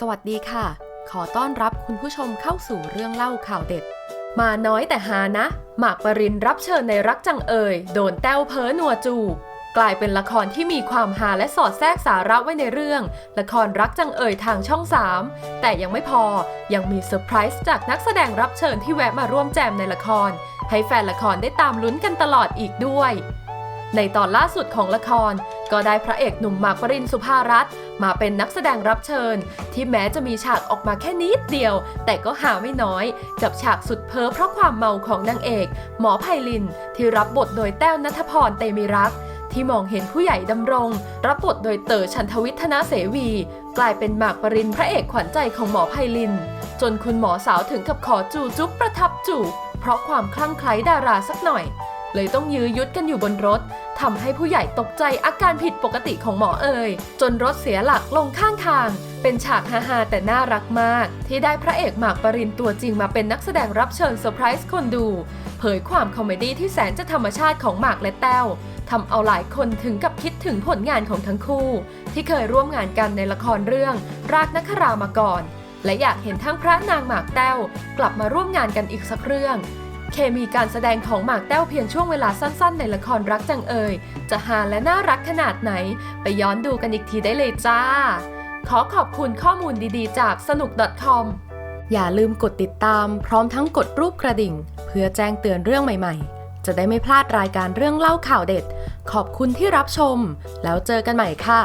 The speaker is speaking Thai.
สวัสดีค่ะ ขอต้อนรับคุณผู้ชมเข้าสู่เรื่องเล่าข่าวเด็ด มาน้อยแต่หานะ หมากปรินรับเชิญในรักจังเอ่ย โดนแต้วเพ้อนัวจูบกลายเป็นละครที่มีความฮาและสอดแทรกสาระไว้ในเรื่อง ละครรักจังเอ่ยทางช่อง 3 แต่ยังไม่พอยังมีเซอร์ไพรส์จากนักแสดงรับเชิญที่แวะมาร่วมแจมในละคร ให้แฟนละครได้ตามลุ้นกันตลอดอีกด้วย ในตอนล่าสุดของละคร ก็ได้พระเอกหนุ่มหมากปรินสุภารัตน์มาเป็นนักแสดงรับเชิญ ที่แม้จะมีฉากออกมาแค่นิดเดียว แต่ก็หาไม่น้อย กับฉากสุดเพ้อเพราะความเมาของนางเอก หมอไพลิน ที่รับบทโดยแต้วนัทพรเตมีรักที่มองเห็นผู้ใหญ่ดำรง รับบทโดยเต๋อชันทวิทนาเสวี กลายเป็นหมากปรินพระเอกขวัญใจของหมอไพลิน จนคุณหมอสาวถึงกับขอจูจุ๊บประทับจูบเพราะความคลั่งไคล้ดาราสักหน่อย เลยต้องยื้อยุดกันอยู่บนรถทำให้ผู้ใหญ่ตกใจอาการผิดปกติของหมอเอ่ยจนรถเสียหลักลงข้างทาง เป็นฉากฮาๆแต่น่ารักมาก ที่ได้พระเอกหมากปรินตัวจริงมาเป็นนักแสดงรับเชิญเซอร์ไพรส์คนดู เผยความคอมเมดี้ที่แสนจะธรรมชาติของหมากและแต้วทำเอาหลายคนถึงกับคิดถึงผลงานของทั้งคู่ ที่เคยร่วมงานกันในละครเรื่องรากนักรามาก่อน และอยากเห็นทั้งพระนางหมากแต้วกลับมาร่วมงานกันอีกสักเรื่อง เคมีการแสดงของหมากแต้วเพียงช่วงเวลาสั้นๆ ในละครรักจังเอ่ย จะฮาและน่ารักขนาดไหน ไปย้อนดูกันอีกทีได้เลยจ้า ขอขอบคุณข้อมูลดีๆ จากสนุก .com อย่าลืมกดติดตามพร้อมทั้งกดรูปกระดิ่ง เพื่อแจ้งเตือนเรื่องใหม่ๆ จะได้ไม่พลาดรายการเรื่องเล่าข่าวเด็ด ขอบคุณที่รับชม แล้วเจอกันใหม่ค่ะ